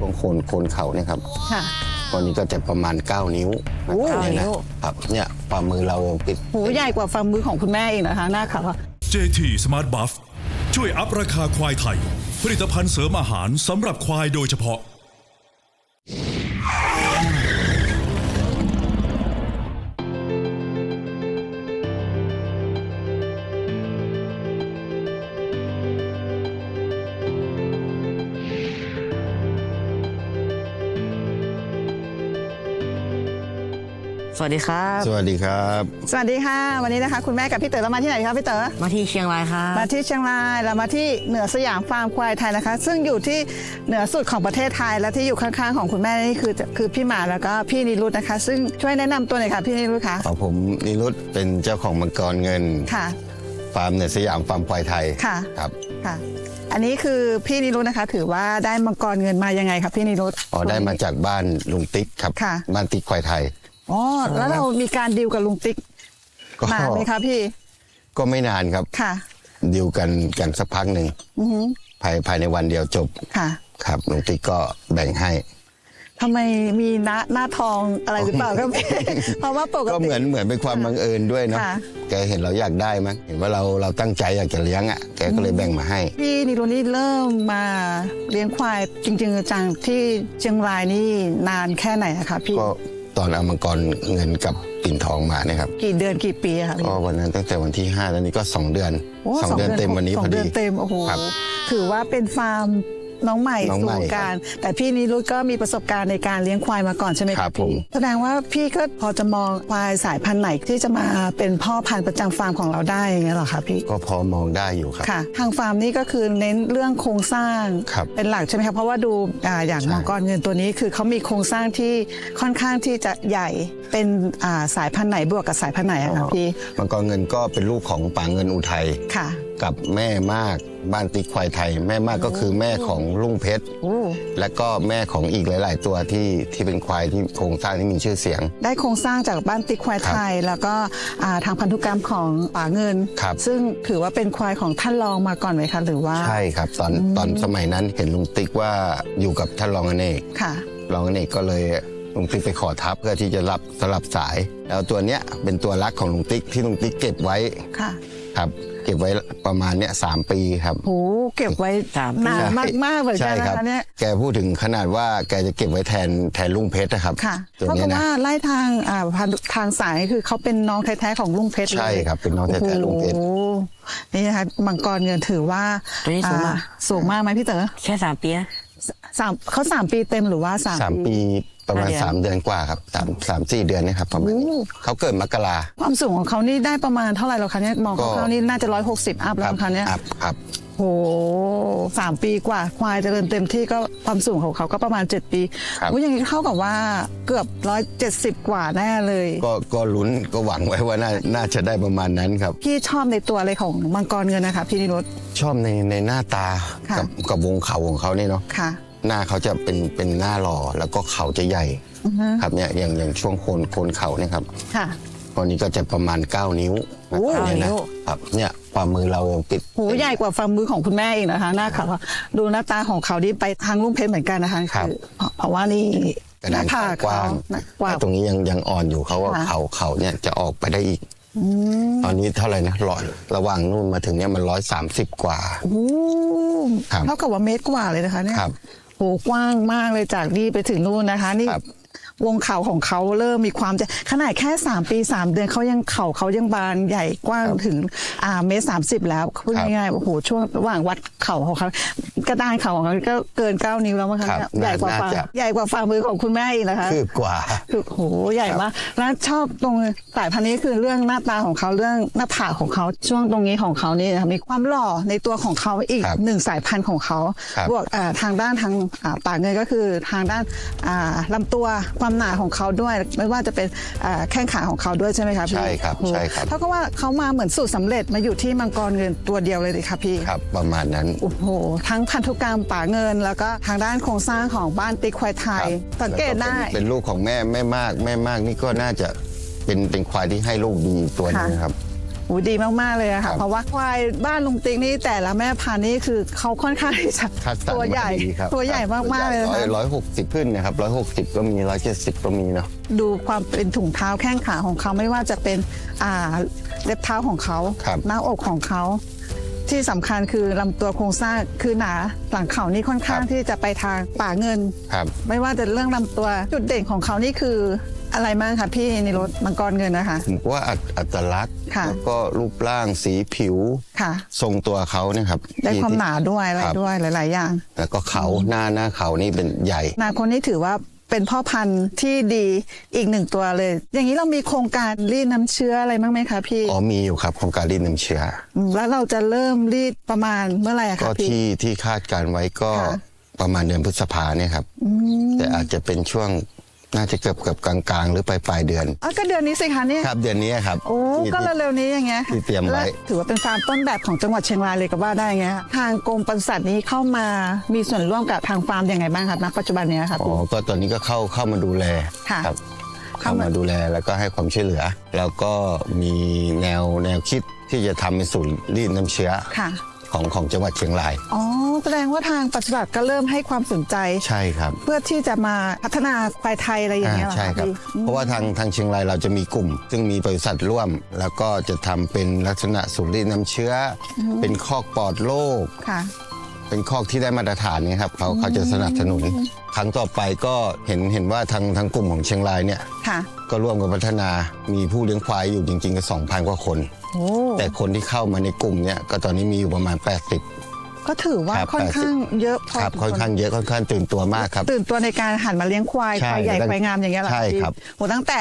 ตรงโคนโคนเขาเนี่ยครับค่ะ ตอนนี้ก็จะประมาณ 9 นิ้วโอ้เนี่ยนิ้นะวครับเนี่ยฝ่ามือเราปิดหูใหญ่กว่าฝ่ามือของคุณแม่เองนะคะ หน้าเขาอะ JT Smart Buff ช่วยอัพราคาควายไทย ผลิตภัณฑ์เสริมอาหารสำหรับควายโดยเฉพาะ สวัสดีครับ สวัสดีครับ สวัสดีค่ะ วันนี้นะคะคุณแม่กับพี่เต๋อเรามาที่ไหนคะพี่เต๋อมาที่เชียงรายครับมาที่เชียงรายเรามาที่เหนือสยามฟาร์มควายไทยนะคะ ซึ่งอยู่ที่เหนือสุดของประเทศไทยและที่อยู่ข้างๆของคุณแม่นี่คือคือพี่หมาแล้วก็พี่นิรุตนะคะ ซึ่งช่วยแนะนำตัวหน่อยค่ะพี่นิรุตคะขอผมนิรุตเป็นเจ้าของมังกรเงิน ค่ะ ฟาร์มในสยามฟาร์มควายไทยค่ะ ครับค่ะ อันนี้คือพี่นิรุตนะคะ ถือว่าได้มังกรเงินมายังไงครับพี่นิรุตอ๋อได้มาจากบ้านลุงติ๊กครับค่ะ บ้านติ๊กควายไทย อ๋อแล้วเรามีการดีลกับลุงติ๊กก็นานไหมคะพี่ ก็ไม่นานครับค่ะดีลกันกันสักพักหนึ่งอือหือภายภายในวันเดียวจบค่ะ ครับลุงติ๊กก็แบ่งให้ ทำไมมีหน้าหน้าทองอะไรหรือเปล่าครับพี่เพราะว่าปกก็ติ เหมือนเหมือนเป็นความบังเอิญด้วยเนาะค่ะ แกเห็นเราอยากได้มั้งเห็นว่าเราเราตั้งใจอยากจะเลี้ยงอะแกก็เลยแบ่งมาให้ พี่นิรุนี่เริ่มมาเลี้ยงควายจริงๆจังๆที่เชียงรายนี่นานแค่ไหนอะคะพี่ก็ ตอนเอามังกรเงินกับปิ่นทองมาเนี่ยครับกี่เดือนกี่ปีอะคะพี่ก็วันนั้นตั้งแต่วันที่5แล้วนี่ก็ 2 เดือนโอ้สองเดือนเต็มวันนี้สพองอเดืดีอนเต็มโอ้โหครับถือว่าเป็นฟาร์ม น้องใหม่น้องใหม่สู่การ แต่พี่นิรุตก็มีประสบการณ์ในการเลี้ยงควายมาก่อนใช่ไหมครับพี่ผมแสดงว่าพี่ก็พอจะมองควายสายพันธุ์ไหนที่จะมาเป็นพ่อพันธุ์ประจำฟาร์มของเราได้อย่างเงี้ยเหรอคะพี่ก็พอมองได้อยู่ครับ ค่ะ ทางฟาร์มนี่ก็คือเน้นเรื่องโครงสร้าง ครับเป็นหลักใช่ไหมครับเพราะว่าดูอ่าอย่างใช่ มังกรเงินตัวนี้คือเขามีโครงสร้างที่ค่อนข้างที่จะใหญ่เป็นอ่าสายพันธุ์ไหนบวกกับสายพันธุ์ไหนอะคะพี่มังกรเงินก็เป็นลูกของป่าเงินอุทัย ค่ะ กับแม่มากบ้านติ๊กควายไทย แม่มากก็คือแม่ของลุงเพชรโอ้และก็แม่ของอีกหลาย ๆ ตัวที่ที่เป็นควายที่โครงสร้างที่มีชื่อเสียง ได้โครงสร้างจากบ้านติ๊กควายไทย แล้วก็อ่าทางพันธุกรรมของป่าเงินครับซึ่งถือว่าเป็นควายของท่านรองมาก่อนไหมคะหรือว่าใช่ครับตอนตอนสมัยนั้นเห็นลุงติ๊กว่าอยู่กับท่านรองอเนกค่ะรองอเนกก็เลยลุงติ๊กไปขอทับเพื่อที่จะรับสลับสาย แล้วตัวเนี้ยเป็นตัวรักของลุงติ๊กที่ลุงติ๊กเก็บไว้ค่ะครับเก็บไว้ประมาณเนี้ยสามปีครับ โหเก็บไว้สามปี นานมากๆเหมือนกันใช่นะคะเนี่ย แกพูดถึงขนาดว่าแกจะเก็บไว้แทนแทนลุงเพชรนะครับค่ะตัวเพราะเนี้ยนะ ว่าไล่ทางอ่าพันทางสายคือเขาเป็นน้องแท้ๆของลุงเพชรเลยใช่ครับเป็นน้องแท้ๆลุงเพชร โอ้โหนี่นะคะมังกรเงินถือว่าตัวนี้สูงมาก อ่สูงมากไหมพี่เต๋อแค่สามปีนะสามเขาสามปีเต็มหรือว่าสามสามปีป ระมาณ ห้าเดือนสามเดือนกว่าครับสามสามสี่เดือนเนะครับประมาณนี้โอ้เขาเกิดมกรา ความสูงของเขานี่ได้ประมาณเท่าไหร่แล้วคะเนี่ยมองก็ เขาวๆนี่น่าจะร้อยหกสิบอัพแล้วคะเนี่ย ครับครับ โหสามปีกว่า ควายเจริญเต็มที่ก็ความสูงของเขาก็ประมาณเจ็ดปีครับโอ้ยอย่างนี้เท่ากับว่าเกือบร้อยเจ็ดสิบกว่าแน่เลย ก็ก็ลุ้นก็หวังไว้ว่าน่าน่าจะได้ประมาณนั้นครับ พี่ชอบในตัวอะไรของมังกรเงินนะคะพี่นิรุต ชอบในในหน้าตาค่ะ กับกับวงเขาของเขาเนี่ยเนาะค่ะ หน้าเขาจะเป็นเป็นหน้าหล่อแล้วก็เขาจะใหญ่อือฮึครับเนี่ยอย่างอย่างช่วงโคนโคนเขาเนี่ยครับค่ะ ตอนนี้ก็จะประมาณ 9 นิ้วโอ้เนี่ยนิ้นะวครับเนี่ยฝ่ามือเรายังปิดหูใหญ่กว่าฝ่ามือของคุณแม่เองนะคะ หน้าเขาอะดูหน้าตาของเขาที่ไปทางลุงเพชรเหมือนกันนะคะครับเพราะเพราะว่านี่กระหดาน้านผากกว้างหน้กว้าง แต่ตรงนี้ยังยังอ่อนอยู่เขาว่าค่ะ เขาเขาเนี่ยจะออกไปได้อีกตอนนี้เท่าไหร่นะร้อยระหว่างนู่นมาถึงเนี่ยมันร้อยสามสิบกว่า โอ้ครับเท่ากับว่าเมตรกว่าเลยนะคะเนี่ยครับ โหกว้างมากเลยจากนี่ไปถึงนู่นนะคะ นี่ครับ วงเข่าของเขาเริ่มมีความจะขนาดแค่ 3 ปี 3 เดือนเขายังเข่าเขายังบานใหญ่กว้างถึงอ่าเมตรสามสิบแล้วพูดครับง่ายๆโอ้โหช่วงระหว่างวัดเข่าของเขา กระดานเข่าของเขาก็เกิน9นิ้วแล้วมั้งคะครับเนี่ยใหญ่กว่าน่าฝ่าจะ ใหญ่กว่าฝ่ามือของคุณแม่อีกนะคะ คืบกว่า คือโหใหญ่มากแล้วชอบตรงสายพันธุ์นี้คือเรื่องหน้าตาของเขาเรื่องหน้าผากของเขาช่วงตรงนี้ของเขานี่นะคะมีความหล่อในตัวของเขาอีกครับหนึ่งสายพันธุ์ของเขาครับบวกอ่าทางด้านทางอ่าปากเงินก็คือทางด้านอ่าลำตัวความหนาของเขาด้วย ไม่ว่าจะเป็นอ่าแข้งขาของเขาด้วยใช่ไหมคะพี่ใช่ครับโอ้ใช่ครับ เท่ากับว่าเขามาเหมือนสูตรสำเร็จมาอยู่ที่มังกรเงินตัวเดียวเลยสิคะพี่ ครับประมาณนั้น โอ้โห ทั้งพันธุกรรมป่าเงิน แล้วก็ทางด้านโครงสร้างของบ้านติ๊กควายไทย ครับสังเกตแล้วได้ป็นเป็นลูกของแม่แม่มากแม่มากนี่ก็น่าจะเป็นเป็นควายที่ให้ลูกดีตัวหนึงค่ะครับ โอ้ดีมาก ๆ เลยอะครัค่ะ บเพราะว่าควายบ้านลุงติ๊กนี่แต่ละแม่พันธุ์นี่คือเขาค่อนข้างที่จะคัดสรรตัวใหญ่ มาดีครับตัวใหญ่มาก ๆ เลยร้นะอยคะร้อยหกสิบขึ้นนะครับร้อยหกสิบก็มีร้อยเจ็ดสิบก็มีเนาะ ดูความเป็นถุงเท้าแข้งขาของเขาไม่ว่าจะเป็นอ่าเล็บเท้าของเขาครับ หน้าอกของเขา ที่สำคัญคือลำตัวโครงสร้างคือหนาหลังเขานี่ค่อนข้างที่จะไปทางป่าเงิน ครับ ไม่ว่าจะเรื่องลำตัวจุดเด่นของเขานี่คืออะไรบ้างคะพี่ในรถมังกรเงินนะคะ ผมว่าอัตอัตลักษณ์ค่ะ แล้วก็รูปร่างสีผิว ค่ะ ทรงตัวเขาเนี่ยครับได้ที่ความที่ หนาด้วยอะไรครับ ด้วยหลาย ๆ อย่างแล้วก็เขาหน้าหน้าเขานี่เป็นใหญ่ นาคนนี้ถือว่า เป็นพ่อพันธุ์ที่ดีอีกหนึ่งตัวเลย อย่างนี้เรามีโครงการรีดน้ำเชื้ออะไรบ้างไหมคะพี่ อ๋อมีอยู่ครับโครงการรีดน้ำเชื้อมแล้วเราจะเริ่มรีดประมาณเมื่อไหร่อะก็คะพี่ ที่ที่คาดการไว้ก็ค่ะ ประมาณเดือนพฤษภาเนี่ยครับแต่อาจจะเป็นช่วง น่าจะเกือบเกือบกลางๆ หรือปลายปลายๆเดือนอ๋อก็เดือนนี้สิคะเนี่ยครับเดือนนี้ครับ โอ้ที่ ก็ที่เร็วๆนี้อย่างเงี้ยที่เตรียมไว้ และถือว่าเป็นฟาร์มต้นแบบของจังหวัดเชียงรายเลยก็ว่าได้ไงยทางกรมปศุสัตว์นี้เข้ามามีส่วนร่วมกับทางฟาร์มยังไงบ้างครับณปัจจุบันเนี้ยครับอ๋อก็ตอนนี้ก็เข้าเข้ามาดูแลค่ะครับ เข้าเข้ามา มาดูแลแล้วก็ให้ความช่วยเหลือ แล้วก็มีแนวแนวคิดที่จะทำเป็นศูนย์รีดน้ำเชื้อ ค่ะ ของของจังหวัดเชียงราย อ๋อ แสดงว่าทางปศุสัตว์ก็เริ่มให้ความสนใจ ใช่ครับเพื่อที่จะมาพัฒนาควายไทยอะไรอย่างอ่าเงี้ยเหรอใช่ครับ พี่อืมเพราะว่าทางทางเชียงรายเราจะมีกลุ่ม ซึ่งมีบริษัทร่วม แล้วก็จะทำเป็นลักษณะศูนย์รีดน้ำเชื้ออเป็นคอกปลอดโรค ค่ะ เป็นคอกที่ได้มาตรฐานเนี่ยครับเขาเขาจะสนับสนุน ครั้งต่อไปก็เห็นเห็นว่าทางทางกลุ่มของเชียงรายเนี่ยค่ะ ก็ร่วมกันพัฒนามีผู้เลี้ยงควายอยู่จริงๆก็2,000 กว่าคน โอ้แต่คนที่เข้ามาในกลุ่มเนี่ยก็ตอนนี้มีอยู่ประมาณ 80 ก็ถือว่าครับ ค่อนข้างเยอะพอครับสมวค่อนข้างเยอะค่อนข้างตื่นตัวมากครับ ตื่นตัวในการหันมาเลี้ยงควายใช่ควายใหญ่ตั้งควายงามอย่างเงี้ยเหรอใช่พี่ครับ โหตั้งแต่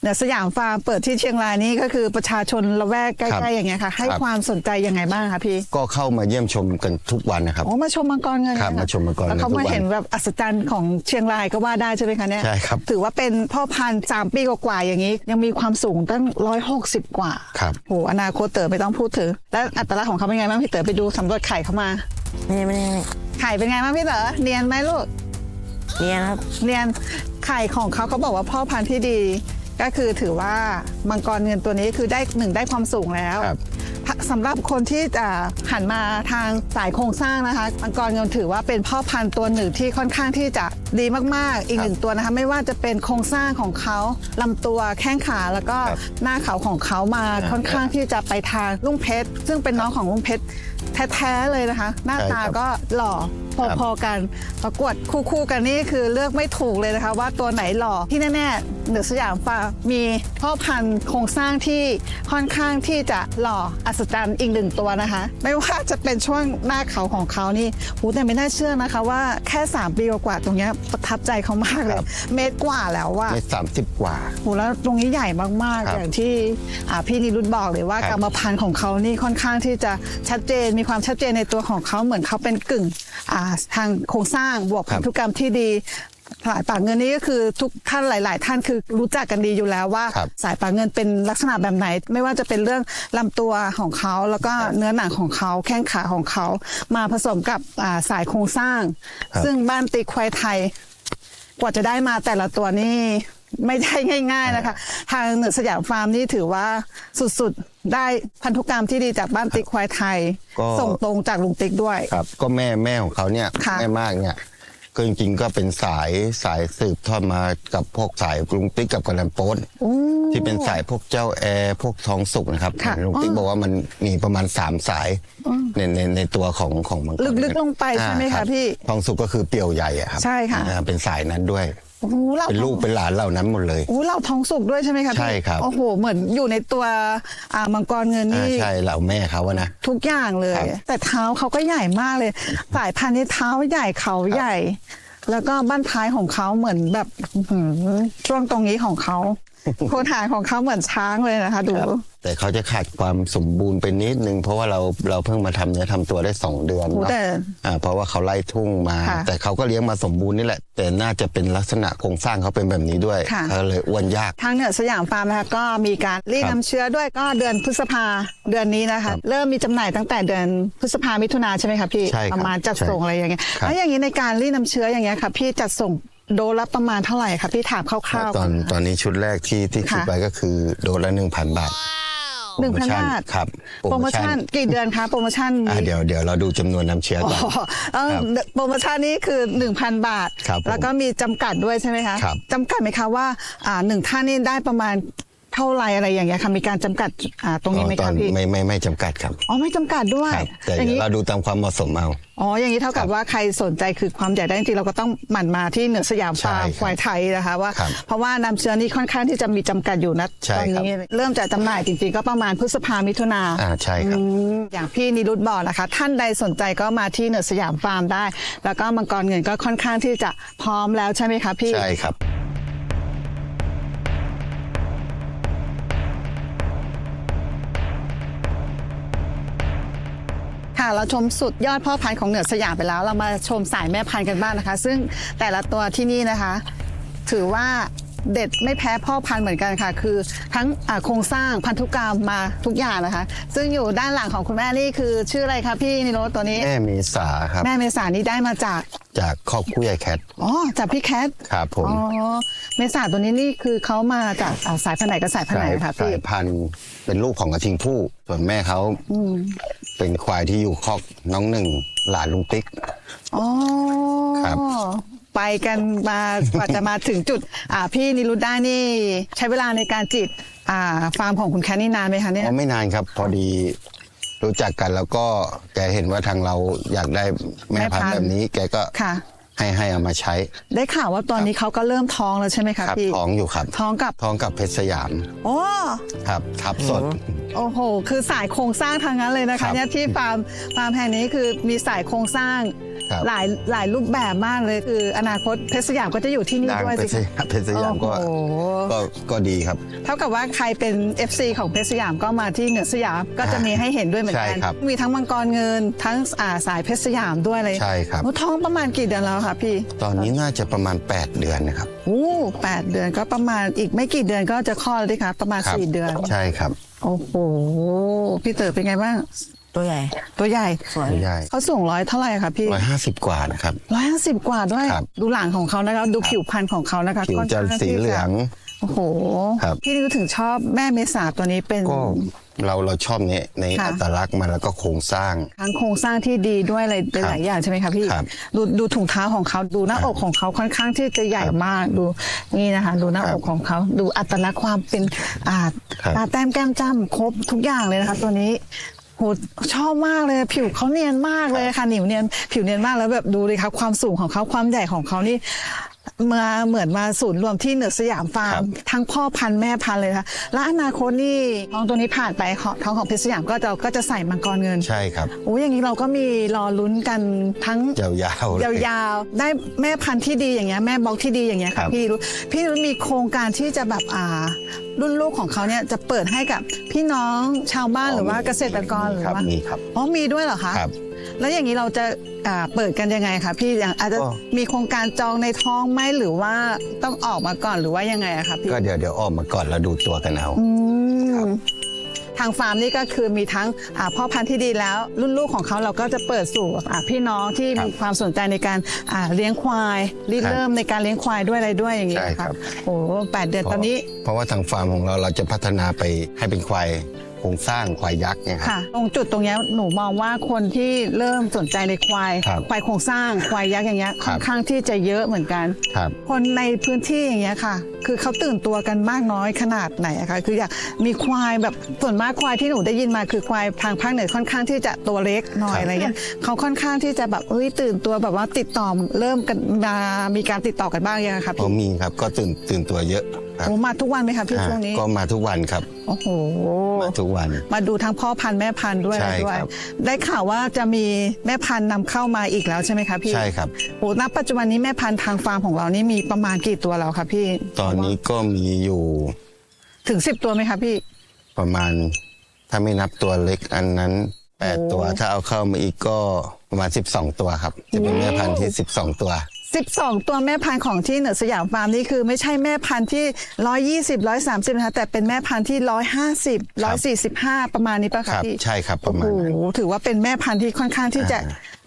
เหนือสยามฟาร์มเปิดที่เชียงรายนี่ก็คือประชาชนละแวกใกครัล้บๆอย่างเงี้ยค่ะ ให้ครับ ความสนใจยังไงบ้างคะพี่ก็เข้ามาเยี่ยมชมกันทุกวันนะครับ โอ้มาชมมังกรเงินครับเนี่ยมาชมมังกรเงินแล้วเขาทุกวัมานเห็นแบบอัศจรรย์ของเชียงรายก็ว่าได้ใช่ไหมคะเนี่ยใช่ครับ ถือว่าเป็นพ่อพันธุ์สามปีกว่าๆอย่างนี้ ยังมีความสูงตั้งร้อยหกสิบกว่าครับ โหอนาคตเต๋อไม่ต้องพูดถึงแล้วอัตลักษณ์ของเขาเป็นไงบ้างพี่เต๋อไปดูสำรวจไข่เขามานี่ไม่ได้ไม่ได้ไข่เป็นไงบ้างพี่เต๋อเนียนไหมลูกเนียนครับเนียนไข่ของเขาเขาบอกว่าพ่อพันธุ์ที่ดี ก็คือถือว่ามังกรเงินตัวนี้คือได้หนึ่งได้ความสูงแล้วครับ สำหรับคนที่จะหันมาทางสายโครงสร้างนะคะมังกรเงินถือว่าเป็นพ่อพันธุ์ตัวหนึ่งที่ค่อนข้างที่จะดีมากๆ อีกหนึ่งตัวนะคะ ไม่ว่าจะเป็นโครงสร้างของเขาลำตัวแข้งขาแล้วก็ครับหน้าเขาของเขามาค่อนข้างที่จะไปทางลุงเพชร ซึ่งเป็นน้องของลุงเพชรแท้ๆเลยนะคะ หน้าใช่ตาครับ ก็หล่อครับพอๆกันประกวดคู่ๆกันนี่คือเลือกไม่ถูกเลยนะคะ ว่าตัวไหนหล่อที่แน่ๆ เหนือสยามฟาร์มมีพ่อพันธุ์โครงสร้างที่ค่อนข้างที่จะหล่ออัศจรรย์อีกหนึ่งตัวนะคะ ไม่ว่าจะเป็นช่วงหน้าเขาของเขานี่หูแต่ไม่น่าเชื่อนะคะว่าแค่ 3 ปีกว่าๆตรงเนี้ยประทับใจเขามากเลย ครับ เมตรกว่าแล้วว่าในสามสิบกว่า โหแล้วตรงนี้ใหญ่มาก ครัๆ บอย่างที่อ่าพี่นิรุตบอกเลยว่าครับกรรมพันธุ์ของเขานี่ค่อนข้างที่จะชัดเจนมีความชัดเจนในตัวของเขาเหมือนเขาเป็นกึ่งอ่าทางโครงสร้างบวกครัพับนธุกรรมที่ดี สายป่ากเงินนี้ก็คือทุกท่านหลาย ๆ ท่านคือรู้จักกันดีอยู่แล้วว่า ครับสายป่ากเงินเป็นลักษณะแบบไหน ไม่ว่าจะเป็นเรื่องลำตัวของเขาแล้วก็เนื้อหนังของเขาแข้งขาของเขา มาผสมกับอ่าสายโครงสร้าง ครับ ซึ่งบ้านตีควายไทย กว่าจะได้มาแต่ละตัวนี่ไม่ได้ง่าย ๆ นะคะ ทางเหนือสยามฟาร์มนี่ถือว่าสุด ๆ ได้พันธุกรรมที่ดีจากบ้านติ๊กควายไทย ก็ ส่งตรงจากลุงติ๊กด้วย ครับก็แม่แม่ของเขาเนี่ยค่ะ แม่มากเนี่ย ก็จริงๆก็เป็นสายสายสืบทอดมากับพวกสายลุงติ๊กกับกระลันโป๊ดที่เป็นสายพวกเจ้าแอร์พวกทองสุกนะครับค่ะลุงติ๊กอ๋อ บอกว่ามันมีประมาณสามสายในในในตัวของของมังกรลึกๆลงไปใช่ไหมอ่าคะรับพี่ ทองสุกก็คือเปี่ยวใหญ่อะครับใช่ค่ะ อ่าเป็นสายนั้นด้วย โอ้โหเราเป็นลูกเป็นหลานเหล่านั้นหมดเลย โอ้โหเราท้องสุกด้วยใช่ไหมคะพี่ใช่ครับ โอ้โห เหมือนอยู่ในตัวอ่ามังกรเงินอ่านี่ใช่เหล่าแม่เขาอะนะ ทุกอย่างเลย ครับ แต่เท้าเขาก็ใหญ่มากเลย สายพันธุ์นี้เท้าใหญ่เขาใหญ่ แล้วก็บ้านท้ายของเขาเหมือนแบบอื้อหือช่วงตรงนี้ของเขา โคนหางของเขาเหมือนช้างเลยนะคะ ดู แต่เขาจะขาดความสมบูรณ์ไปนิดนึงเพราะว่าเราเราเพิ่งมาทำเนื้อทำตัวได้สองเดือนโอ้เนาะแต่ อ่าเพราะว่าเขาไล่ทุ่งมา ค่ะแต่เขาก็เลี้ยงมาสมบูรณ์นี่แหละ แต่น่าจะเป็นลักษณะโครงสร้างเขาเป็นแบบนี้ด้วยค่ะ เขาเลยอ้วนยาก ทางเหนือสยามฟาร์มนะคะก็มีการรีดครับน้ำเชื้อด้วยก็เดือนพฤษภาเดือนนี้นะคะครับเริ่มมีจำหน่ายตั้งแต่เดือนพฤษภามิถุนาใช่ไหมคะพี่ใช่ครับประมาณจัดใช่ส่งอะไรอย่างเงี้ยครับ แล้วอย่างนี้ในการรีดน้ำเชื้ออย่างเงี้ยค่ะพี่จัดส่งโดสละประมาณเท่าไหร่คะพี่ถามคร่าวๆตอนตอนนี้ชุดแรกที่ที่ค่ะ คิดไว้ก็คือโดนละหนึ่งพันบาท หนึ่งพันโปรโมชั่นบาทครับโปรโมชั่นกี่เดือนคะโปรโมชั่นอะเดี๋ยวเดี๋ยวเราดูจำนวนน้ำเชื้ออ๋ก่อนอเออครับโปรโมชั่นนี้คือ 1,000 บาทครับผมแล้วก็มีจำกัดด้วยใช่ไหมคะครับจำกัดไหมคะว่าอ่าหนึ่งท่านนี่ได้ประมาณ เท่าไหรอะไรอย่างเงี้ยค่ะมีการจำกัดอ่าตรงนี้ไหมตอคะนพี่ไม่ไม่ไม่จำกัดครับอ๋อไม่จำกัดด้วยครับ แต่อย่างเดี๋ยวนี้เราดูตามความเหมาะสมเอา อ๋ออย่างนี้เท่ากับครับว่าใครสนใจคือความอยากได้จริงๆเราก็ต้องหมั่นมาที่เหนือสยามใช่ฟาร์มครับควายไทยนะคะว่า ครับเพราะว่าน้ำเชื้อนี่ค่อนข้างที่จะมีจำกัดอยู่นะใช่ตอนครับนี้เริ่มจะจำหน่ายจริงๆ ก็ประมาณพฤษภามิถุนาอ่าใช่ครับ อืมอย่างพี่นิรุตบอกนะคะ ท่านใดสนใจก็มาที่เหนือสยามฟาร์มได้ แล้วก็มังกรเงินก็ค่อนข้างที่จะพร้อมแล้วใช่ไหมคะพี่ ใช่ครับ ค่ะเราชมสุดยอดพ่อพันธุ์ของเหนือสยามไปแล้ว เรามาชมสายแม่พันธุ์กันบ้างนะคะ ซึ่งแต่ละตัวที่นี่นะคะ ถือว่า เด็ดไม่แพ้พ่อพันธุ์เหมือนกันค่ะ คือทั้งอ่าโครงสร้างพันธุกรรมมาทุกอย่างนะคะ ซึ่งอยู่ด้านหลังของคุณแม่นี่คือชื่ออะไรคะพี่นิโรธตัวนี้ แม่เมษาครับ แม่เมษานี่ได้มาจากจากครอบครัวใหญ่แคทอ๋อจากพี่แคทครับผมอ๋อเมษาตัวนี้นี่คือเขามาจากอ่าสายพันธุ์ไหนกับสายพันธุ์ไหนสายคะสาพี่ยพันธุ์เป็นลูกของกระทิงผู้ส่วนแม่เขาเป็นควายที่อยู่คอกน้องหนึ่งหลานลุงติ๊กอ๋อครับ ไปกันมากว่าจะมาถึงจุดอ่าพี่นิรุตได้นี่ ใช้เวลาในการจีบอ่าฟาร์มของคุณแคทนี่นานไหมคะเนี่ย อ๋อไม่นานครับ พอดีรู้จักกันแล้วก็แกเห็นว่าทางเราอยากได้แม่พันธุ์แบบนี้ แกก็ค่ะ ให้ให้เอามาใช้ ได้ข่าวว่าตอนนี้เขาก็เริ่มท้องแล้วใช่ไหมคะครับพี่ท้องอยู่ครับ ท้องกับท้องกับเพชรสยามโอ้ ครับทับสด โอ้โห คือสายโครงสร้างทางนั้นเลยนะครัคะบ เนี่ยที่ฟาร์มฟาร์มแห่งนี้คือมีสายโครงสร้างครับ หลายหลายรูปแบบมากเลยคืออนาคตเพชรสยามก็จะอยู่ที่นี่ดังด้วยเพสิชรสคะยามเพชรสยามก็โอ้โหก็ก็ดีครับ เท่ากับว่าใครเป็น FC ของเพชรสยามก็มาที่เหนือสยามก็จะมีให้เห็นด้วยเหมือนกันใช่ครับมีทั้งมังกรเงินทั้งอ่าสายเพชรสยามด้วยเลยใช่ครับโอ้ท้องประมาณกี่เดือนแล้วคะพี่ ตอนนี้น่าจะประมาณ 8 เดือนนะครับโอ้แปดเดือนก็ประมาณอีกไม่กี่เดือนก็จะคลอดแล้วดิคะประมาณครับสี่เดือนใช่ครับโอ้โห พี่เต๋อเป็นไงบ้าง ตัวใหญ่ ตัวใหญ่สวยใหญ่เขาสูงร้อยเท่าไหร่คะพี่ร้อยห้าสิบกว่านะครับ ร้อยห้าสิบกว่าด้วย ครับ ดูหลังของเขานะคะดูผิวพรรณของเขานะคะผิวค่อนจะข้างสีที่เหลือง โอ้โห ครับ พี่นี่ก็ถึงชอบแม่เมษาตัวนี้เป็น ก็เราเราชอบเนี้ในค่ะ อัตลักษณ์มันแล้วก็โครงสร้าง ทั้งโครงสร้างที่ดีด้วยอะไรหลายๆอย่างใช่ไหมคะพี่ ครับดูดูถุงเท้าของเขาดูหน้าอกของเขาค่อนข้างที่จะใหญ่มากดูนี่นะคะ ดูหน้าครับอกของเขาดูอัตลักษณ์ความเป็นอ่าครับ ตาแต้มแก้มจ้ำครบทุกอย่างเลยนะคะ ตัวนี้ โหชอบมากเลยผิวเขาเนียนมากเลยค่ะหนิวเนียนผิวเนียนมากแล้วแบบดูเลยครับความสูงของเขาความใหญ่ของเขานี่ มาเหมือนมาศูนย์รวมที่เหนือสยามฟาร์มทั้งพ่อพันธุ์แม่พันธุ์เลยนะคะและอนาคตนี่ท้องตัวนี้ผ่านไปท้องของเพชรสยามก็จะก็จะใส่มังกรเงินใช่ครับโอ้ยอย่างนี้เราก็มีรอลุ้นกันทั้งยาวๆเลยยาวๆได้แม่พันธุ์ที่ดีอย่างเงี้ยแม่บล็อกที่ดีอย่างเงี้ยครัค่ะบพี่รู้พี่รู้มีโครงการที่จะแบบอ่ารุ่นลูกของเขาเนี่ยจะเปิดให้กับพี่น้องชาวบ้านหรือว่าเกษตรกรหรือครับว่ามีครับอ๋อมีด้วยเหรอคะครับ แล้วอย่างนี้เราจะอ่าเปิดกันยังไงคะพี่อย่างอาจจะก็มีโครงการจองในท้องไหมหรือว่าต้องออกมาก่อนหรือว่ายังไงอะคะพี่ก็เดี๋ยวเดี๋ยวออกมาก่อนแล้วดูตัวกันเอา อืมทางฟาร์มนี่ก็คือมีทั้งอ่าพ่อพันธุ์ที่ดีแล้ว รุ่นลูกของเขาเราก็จะเปิดสู่อ่าพี่น้องที่ครับมีความสนใจในการอ่าเลี้ยงควายริครับเริ่มในการเลี้ยงควายด้วยอะไรด้วยอย่างเงี้ยใช่ครัค่ะบ โอ้แปดเดือนตอนนี้ เพราะว่าทางฟาร์มของเราเราจะพัฒนาไปให้เป็นควาย โครงสร้างควายยักษ์เนี่ยครับ ค่ะ ตรงจุดตรงเนี้ยหนูมองว่าคนที่เริ่มสนใจในควายครับควายโครงสร้างควายยักษ์อย่างเงี้ยคค่รัอบนข้างที่จะเยอะเหมือนกัน ครับ คนในพื้นที่อย่างเงี้ยค่ะคือเขาตื่นตัวกันมากน้อยขนาดไหนอะคะคืออยากมีควายแบบส่วนมากควายที่หนูได้ยินมาคือควายทางภาคเหนือค่อนข้างที่จะตัวเล็กหน่อยครับอะไรเงี้ยเขาค่อนข้างที่จะแบบเอ้ยตื่นตัวแบบว่าติดต่อเริ่มกันมามีการติดต่อกันบ้างยังคะพอพี่มีครับก็ตื่นตื่นตัวเยอะครับโอ้มาทุกวันไหมคะพี่อ่าช่วงนี้ก็มาทุกวันครับโอ้โหมาทุกวัน มาดูทั้งพ่อพันธุ์แม่พันธุ์ด้วยใช่อะไรด้วยครับได้ข่าวว่าจะมีแม่พันธุ์นำเข้ามาอีกแล้วใช่ไหมคะพี่ใช่ครับโอ้ณปัจจุบันนี้แม่พันธุ์ทางฟาร์มของเรานี่มีประมาณกี่ตัวแล้วคะพี่ตอนนี้ก็มีอยู่ถึงสิบตัวไหมคะพี่ ประมาณ ถ้าไม่นับตัวเล็กอันนั้นแปดโอ้ตัว ถ้าเอาเข้ามาอีกก็ประมาณ12ตัวครับ จะเป็นแม่พันธุ์ที่12ตัว12ตัวแม่พันธุ์ของที่เหนือสยามฟาร์มนี่คือไม่ใช่แม่พันธุ์ที่120 130นะคะแต่เป็นแม่พันธุ์ที่150 145ประมาณนี้ป่ะคคะรับพี่ใช่ครับประมาณโอ้นั้นโหถือว่าเป็นแม่พันธุ์ที่ค่อนข้างที่จะ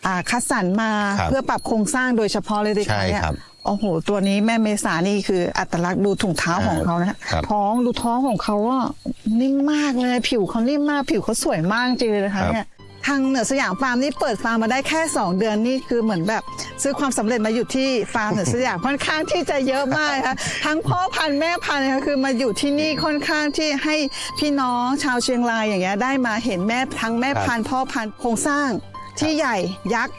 อ่าคัดสรรมาครับ เพื่อปรับโครงสร้างโดยเฉพาะเลยดิใช่เนี่ยครับ โอ้โห ตัวนี้แม่เมษานี่คืออัตลักษณ์ดูถุงเท้าของเขานะครับ ท้องดูท้องของเขาอะนิ่มมากเลย ผิวเขานิ่มมากผิวเขาสวยมากจริงเลยนะคะครับเนี่ยทางเหนือสยามฟาร์มนี่เปิดฟาร์มมาได้แค่ 2 เดือนนี่คือเหมือนแบบ ซื้อความสำเร็จมาอยู่ที่ฟาร์มเหนือสยามค่อนข้างที่จะเยอะมากนะคะทั้งพ่อพันธุ์แม่พันธุ์นะคะคือมาอยู่ที่นี่ค่อนข้างที่ให้พี่น้องชาวเชียงรายอย่างเงี้ยได้มาเห็นแม่ทั้งแม่พันธุ์พ่อพันธุ์โครงสร้าง ที่ใหญ่ยักษ์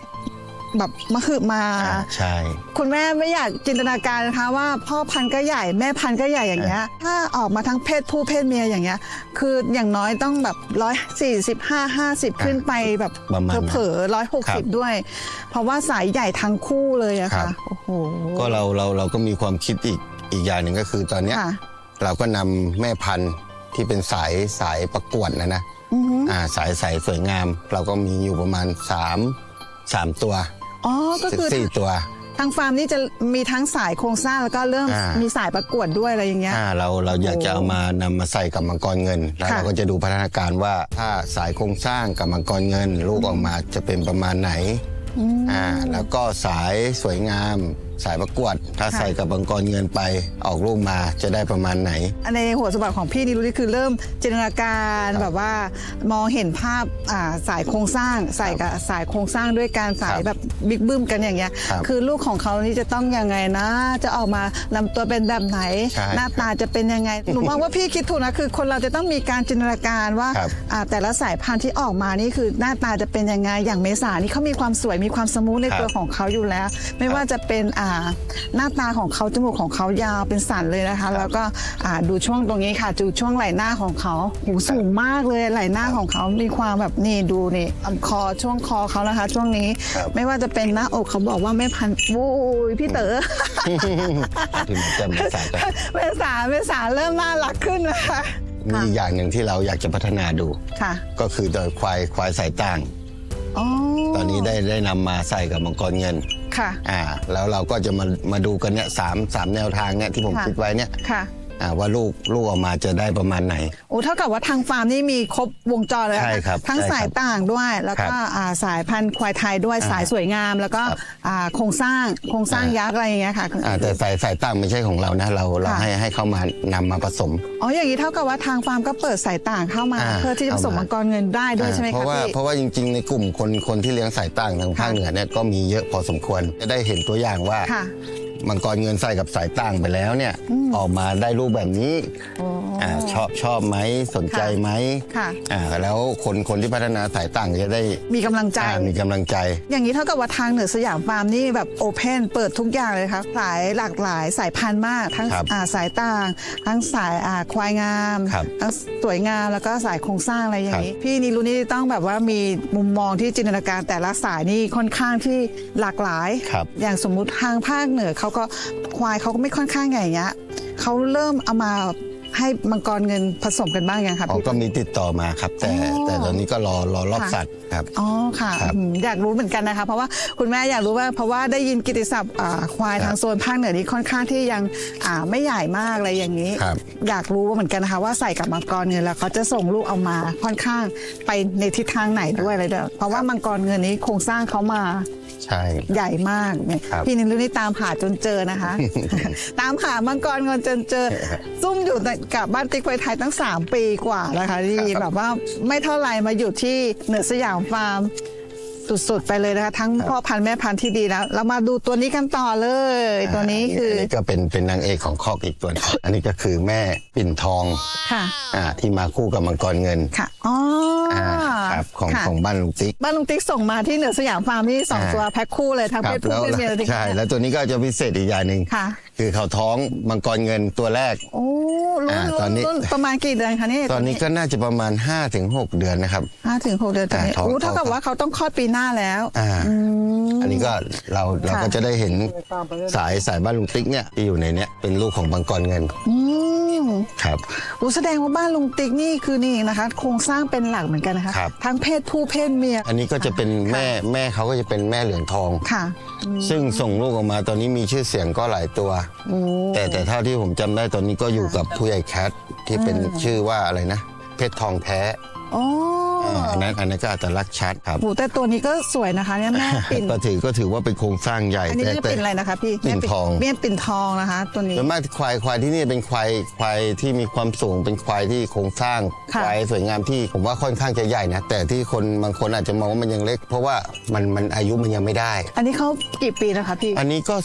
แบบมหึมาอ่าใช่ คุณแม่ไม่อยากจินตนาการนะคะว่าพ่อพันธุ์ก็ใหญ่แม่พันธุ์ก็ใหญ่อย่างเงี้ย ถ้าออกมาทั้งเพศผู้เพศเมียอย่างเงี้ย คืออย่างน้อยต้องแบบร้อยสี่สิบห้าห้าสิบขึ้นไปแบบประมาณนั้นเผลอร้อยหกครัสิบบด้วย เพราะว่าสายใหญ่ทั้งคู่เลยอะครัค่ะบโอ้โหก็เราเราเราก็มีความคิดอีกอีกอย่างหนึ่งก็คือตอนเนี้ยค่ะเราก็นำแม่พันธุ์ที่เป็นสายสายประกวดนะนะ อือฮึอ่าสายสายสวยงาม เราก็มีอยู่ประมาณ3 3ตัวอ๋อก็คือสี่ตัว ทางฟาร์มนี่จะมีทั้งสายโครงสร้างแล้วก็เริ่มอ่ามี มีสายประกวดด้วยอะไรอย่างเงี้ย อ่าเราเราอยากจะเอามานำมาใส่กับมังกรเงิน แล้วค่ะ เราก็จะดูพัฒนาการว่าถ้าสายโครงสร้างกับมังกรเงิน ลูกออกมาจะเป็นประมาณไหนอ่าแล้วก็สายสวยงามสายประกวด ถ้าใส่กับมังกรเงินไปออกลูกมาจะได้ประมาณไหน ในหัวสมบัติของพี่นี่รู้นี่คือเริ่มจินตนาการแบบว่ามองเห็นภาพอ่าสายโครงสร้างใส่กับสายโครงสร้างด้วยการสายครับแบบบิ๊กบึ้มกันอย่างเงี้ยครับคือลูกของเขานี่จะต้องยังไงนะ จะออกมาลำตัวเป็นแบบไหนใช่หน้าตาจะเป็นยังไงหนูมองว่าพี่คิดถูกนะคือ คนเราจะต้องมีการจินตนาการว่าครับอ่าแต่ละสายพันธุ์ที่ออกมานี่คือหน้าตาจะเป็นยังไงอย่างเมษานี่เขามีความสวยมีความสมูทในครับตัวของเขาอยู่แล้ว ไม่ว่าจะเป็นอ่าหน้าตาของเขาจมูกของเขายาวเป็นสันเลยนะคะ แล้วก็อ่าดูช่วงตรงนี้ค่ะดูช่วงไหล่หน้าของเขาหูสูงมากเลยไหล่หน้าของเขามีความแบบนี่ดูนี่ลำคอช่วงคอเขานะคะ ช่วงนี้ครับไม่ว่าจะเป็นหน้าอกเขาบอกว่าไม่พันโอ้ยพี่เต๋อ ถึงจะมาใส่กันเมษาเมษาเริ่มน่ารักขึ้นนะคะมีอีกอย่างหนึ่งที่เราอยากจะพัฒนาดู ค่ะก็คือโดยควายควายสายต่าง อ๋อตอนนี้ได้ได้นำมาใส่กับมังกรเงิน ค่ะ อ่าแล้วเราก็จะมามาดูกันเนี่ยสามสามแนวทางเนี่ยที่ผมค่ะ คิดไว้เนี่ย ค่ะ อ่าว่าลูกลูกออกมาจะได้ประมาณไหน โอ้เท่ากับว่าทางฟาร์มนี่มีครบวงจรเลยนะใช่ครับทั้งใช่ครับสายต่างด้วย แล้วก็ครับอ่าสายพันธุ์ควายไทยด้วยอ่าสายสวยงาม แล้วก็ครับอ่าโครงสร้างโครงสร้างอ่ายั ยักษ์อะไรอย่างเงี้ยค่ะอ่าแต่สายสายต่างไม่ใช่ของเรานะ เราเราค่ะ ให้ให้เข้ามานำมาผสม อ๋ออย่างนี้เท่ากับว่าทางฟาร์มก็เปิดสายต่างเข้ามา อ่าเพื่อที่จะผสมเข้ามา มังกรเงินได้ด้วยใช่ไหมเพคะราะว่าพี่ เพราะว่าจริงๆ ในกลุ่มคนคนที่เลี้ยงสายต่างทางภาคค่ะ เหนือเนี่ยก็มีเยอะพอสมควรจะได้เห็นตัวอย่างว่า ค่ะ มังกรเงินใส่กับสายต่างไปแล้วเนี่ยออกมาได้รูปแบบนี้โอ้อ่าชอบชอบไหมสนใจไหมค่ะอ่าแล้วคนคนที่พัฒนาสายต่างจะได้มีกำลังใจ อ่ามีกำลังใจ อย่างนี้เท่ากับว่าทางเหนือสยามฟาร์มนี่แบบโอเพนเปิดทุกอย่างเลยครับสายหลากหลายสายพันธุ์มากทั้งครับอ่าสายต่าง ทั้งสายอ่าควายงาม ครับทั้งสวยงามแล้วก็สายโครงสร้างอะไรอย่างนี้ พี่นิรุนี่ต้องแบบว่ามีมุมมองที่จินตนาการแต่ละสายนี่ค่อนข้างที่หลากหลาย ครับ อย่างสมมุติทางภาคเหนือเขาก็ควายเขาก็ไม่ค่อนข้างใหญ่เงี้ยเขาเริ่มเอามาให้มังกรเงินผสมกันบ้างยังคะอ๋อพี่ก็มีติดต่อมาครับ แต่อ๋อแต่ตอนนี้ก็รอรอรอบค่ะสัตว์ครับ อ๋อค่ะครับ อืมอยากรู้เหมือนกันนะคะ เพราะว่าคุณแม่อยากรู้ว่าเพราะว่าได้ยินกิตติศัพท์อ่าควายครับทางโซนภาคเหนือนี้ค่อนข้างที่ยังอ่าไม่ใหญ่มากอะไรอย่างนี้ ครับ อยากรู้เหมือนกันนะคะ ว่าใส่กับมังกรเงินแล้วเขาจะส่งลูกเอามาค่อนข้างไปในทิศทางไหนด้วยอะไรด้วยเพราะว่ามังกรเงินนี้โครงสร้างเขามา ใช่ ใหญ่มากเนี่ยครับพี่นิรุนี่ตามหาจนเจอนะคะ ตามหามังกรเงินจนเจอ ซุ่มอยู่กับบ้านติ๊กไวไทยตั้ง 3 ปีกว่าแล้วค่ะที่แบบว่าไม่เท่าไหร่มาอยู่ที่เหนือสยามฟาร์ม สุดๆไปเลยนะคะ ทั้งพ่อพันธุ์แม่พันธุ์ที่ดีแล้ว เรามาดูตัวนี้กันต่อเลย ตัวนี้คือนนี้ก็เป็นเป็นนางเอกของคอกอีกตัวหนึ่งอันนี้ก็คือแม่ปิ่นทองค่ะอ่าที่มาคู่กับมังกรเงินค่ะอ๋ออ อ่าครับของค่ะ ของบ้านลุงติ๊กบ้านลุงติ๊กส่งมาที่เหนือสยามฟาร์มนี่สองอ่าตัวแพ็คคู่เลยทั้งคเพรับศผู้แล้วเพศเมียเลยใช่ แล้วตัวนี้ก็จะพิเศษอีกอย่างหนึ่งค่ะ คือคือเขาท้องมังกรเงินตัวแรก โอ้รุ่นอ่าตอนนี้รุ่นประมาณกี่เดือนคะนี่ตอนนี้ก็น่าจะประมาณ 5-6 เดือนนะครับ ห้าถึงหกเดือนตอนนี้อ่าท้องอู้เท่ากับท้องว่าเขาต้องคลอดปีหน้าแล้ว อ่ามอันนี้ก็เราเราค่ะก็จะได้เห็นสายสายบ้านลุงติ๊กเนี่ยที่อยู่ในเนี้ยเป็นลูกของมังกรเงินอืมครับอู้แสดงว่าบ้านลุงติ๊กนี่คือนี่นะคะ โครงสร้างเป็นหลักเหมือนกันนะคะ ครับ ทั้งเพศผู้เพศเมีย อันนี้ก็จะเป็นแม่แม่เขาก็จะเป็นแม่เหลืองทอง ค่ะ ซึ่งส่งลูกออกมาตอนนี้มีชื่อเสียงก็หลายตัวแต่แต่เท่าที่ผมจำได้ตอนนี้ก็อยู่กับผู้ใหญ่แคทที่เป็นชื่อว่าอะไรนะ เพชรทองแท้ อ๋ออ่าอันนั้นอันนั้นก็อัตลักษณ์ชัดครับโหแต่ตัวนี้ก็สวยนะคะเนี่ยแม่ปิ่นก็ถือก็ถือว่าเป็นโครงสร้างใหญ่อันนี้แต่แม่แต่ ปิ่นอะไรนะคะพี่ปิ่นทองแม่ปิ่นทองนะคะ ตัวนี้ ส่วนมากควายควายที่นี่เป็นควายควายที่มีความสูงเป็นควายที่โครงสร้างค่ะ ควายสวยงามที่ผมว่าค่อนข้างจะใหญ่นะแต่ที่คนบางคนอาจจะมองว่ามันยังเล็ก เพราะว่ามันมันอายุมันยังไม่ได้ อันนี้เขากี่ปีนะคะพี่อันนี้ก็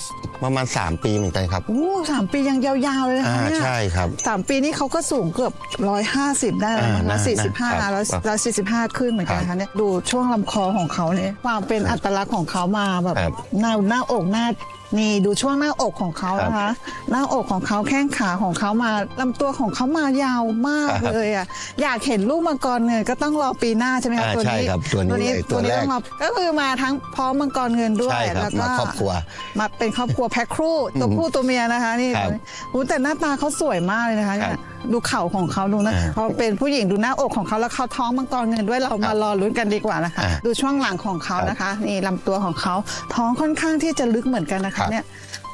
ประมาณ 3 ปีเหมือนกันครับ โอ้สามปียังยาวๆเลยนะอ่าคะเนี่ยใช่ครับสามปีนี่เขาก็สูงเกือบร้อยห้าสิบได้แล้วมั้งอ่าร้อยน่าสี่สิบห้าน่าร้อยครับร้อยสี่สิบห้าขึ้นเหมือนกันครันะคะบเนี่ยดูช่วงลำคอของเขาเนี่ยความเป็นอัตลักษณ์ของเขามาแบบครับ หน้าหน้าอกหน้า นี่ดูช่วงหน้าอกของเขานะคะ หน้าอกของเขาแข้งขาของเขามาลำตัวของเขามายาวมากครับเลยอะอยากเห็นลูกมังกรเงินก็ต้องรอปีหน้าใช่ไหมคะอ่าตัวนี้ใช่ครับตัวนี้ตัวนี้ตัวแรกต้องรอก็คือมาทั้งพร้อมมังกรเงินด้วยใช่ครับแล้วก็มาครอบครัว มาเป็นครอบครัวแพ็คคู่ตัวผู้ตัวเมียนะคะนี่ครับอู้แต่หน้าตาเขาสวยมากเลยนะคะเนี่ยครับดูเข่าของเขาดูนะอ่าเขาเป็นผู้หญิงดูหน้าอกของเขาแล้วเขาท้องมังกรเงินด้วยเรามารอลุ้นกันดีกว่านะคะอ่าดูช่วงหลังของเขาครับนะคะนี่ลำตัวของเขาท้องค่อนข้างที่จะลึกเหมือนกันนะครัคะบเนี่ย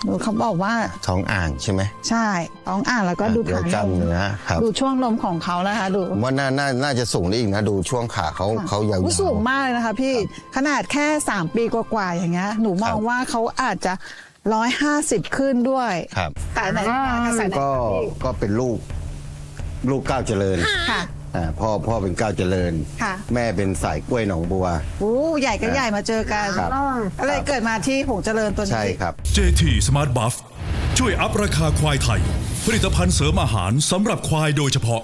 ดูเขาบอกว่าท้องอ่างใช่ไหมใช่ท้องอ่างแล้วก็ดูเดี๋ยวฐานกล้ามนมเนื้อครับดูช่วงนมของเขานะคะดูผมว่าน่าน่าน่าจะสูงได้อีกนะ ดูช่วงขาเขาเขายาวอุ๊ยสูงมากเลยนะคะ พี่ขนาดแค่ 3 ปีกว่าๆอย่างเงี้ยหนูมองครับว่าเขาอาจจะร้อยห้าสิบขึ้นด้วยครับแต่ไหนสายไหนก็ก็เป็นลูก ลูกก้าวเจริญ ค่ะ อ่าพ่อพ่อเป็นก้าวเจริญ ค่ะ แม่เป็นสายกล้วยหนองบัวโอ้ใหญ่กับใหญ่มาเจอกันครับ ก็เลยเกิดมาที่หงเจริญตัวนี้ใช่ครับ JT Smart Buff ช่วยอัพราคาควายไทย ผลิตภัณฑ์เสริมอาหารสำหรับควายโดยเฉพาะ